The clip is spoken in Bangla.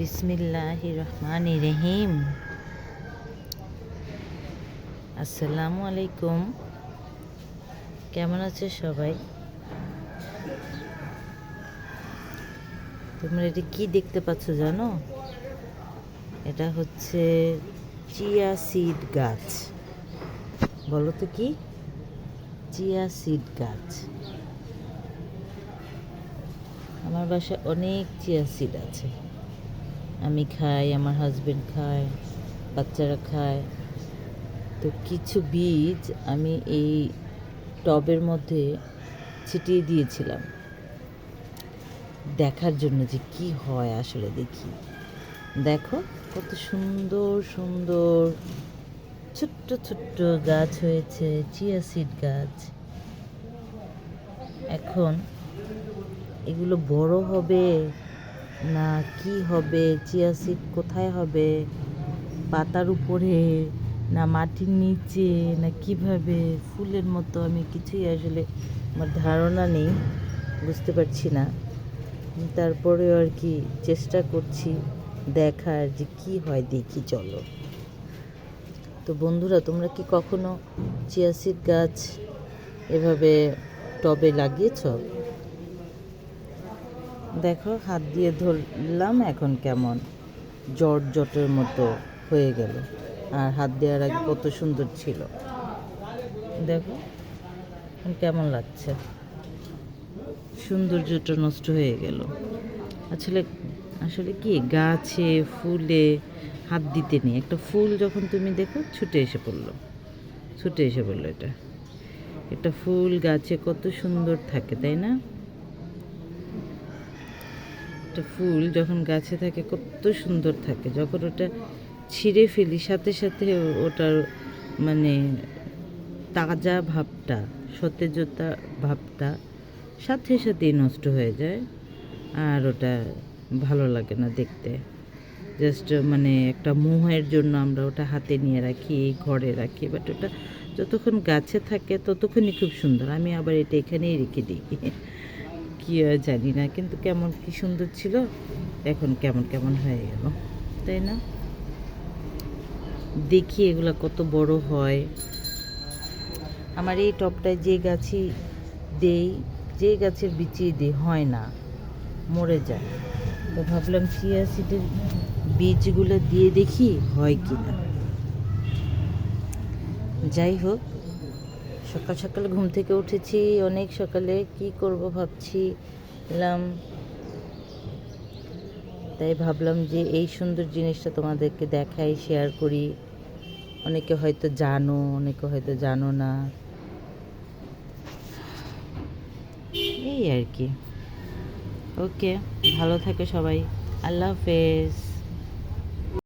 বিসমিল্লাহ রহমান রহিম আসসালামু আলাইকুম। কেমন আছে সবাই? তোমরা এটা কি দেখতে পাচ্ছ জানো? এটা হচ্ছে চিয়া সিড গাছ। বলো তো কি? চিয়া সিড গাছ। আমার বাসায় অনেক চিয়া সিড আছে। আমি খাই, আমার হাজবেন্ড খায়, বাচ্চারা খায়। তো কিছু বীজ আমি এই টবের মধ্যে ছিটিয়ে দিয়েছিলাম। দেখার জন্য যে কি হয় আসলে দেখি। দেখো কত সুন্দর সুন্দর ছোট্ট ছোট্ট গাছ হয়েছে চিয়া সিড গাছ। এখন এগুলো বড় হবে। না, কি হবে? চিয়া সিড কোথায় হবে? পাতার উপরে? না মাটির নিচে? না কীভাবে? ফুলের মতো আমি কিছুই আসলে আমার ধারণা নেই, বুঝতে পারছি না। তারপরে আর কি চেষ্টা করছি দেখার যে কি হয় দেখি, চলো। তো বন্ধুরা, তোমরা কি কখনো চিয়া সিড গাছ এভাবে টবে লাগিয়েছো? দেখো, হাত দিয়ে ধরলাম, এখন কেমন? জট জটের মতো হয়ে গেল। আর হাত দেওয়ার আগে কত সুন্দর ছিল। দেখো কেমন লাগছে? সৌন্দর্যটা নষ্ট হয়ে গেল। আসলে আসলে কি, গাছে, ফুলে হাত দিতে নেই। একটা ফুল যখন তুমি দেখো, ছুটে এসে পড়ল। ছুটে এসে পড়ল এটা। একটা ফুল গাছে কত সুন্দর থাকে, তাই না? একটা ফুল যখন গাছে থাকে কত সুন্দর থাকে। যখন ওটা ছিঁড়ে ফেলি, সাথে সাথে ওটার মানে তাজা ভাবটা, সতেজতা ভাবটা সাথে সাথেই নষ্ট হয়ে যায় আর ওটা ভালো লাগে না দেখতে। জাস্ট মানে একটা মোহের জন্য আমরা ওটা হাতে নিয়ে রাখি ঘরে রাখি বাট ওটা যতক্ষণ গাছে থাকে ততক্ষণই খুব সুন্দর। আমি আবার এটা এখানেই রেখে দিই। কি জানি না, কিন্তু কেমন কি সুন্দর ছিল, এখন কেমন কেমন হয়ে গেল, তাই না? দেখি এগুলো কত বড় হয়। আমার এই টপটায় যে গাছই দেই, যে গাছের বিচি দিই, হয় না, মরে যায়। তো ভাবলাম চিয়া সিডের বীজগুলো দিয়ে দেখি হয় কি না যাই হোক সকাল সকাল ঘুম থেকে উঠেছি, অনেক সকালে কি করব ভাবছি, এলাম। তাই ভাবলাম যে এই সুন্দর জিনিসটা তোমাদেরকে দেখাই শেয়ার করি। অনেকে হয়তো জানো, অনেকে হয়তো জানো না। এই আর কি। ওকে ভালো থাকে সবাই। আল্লাহ হাফেজ।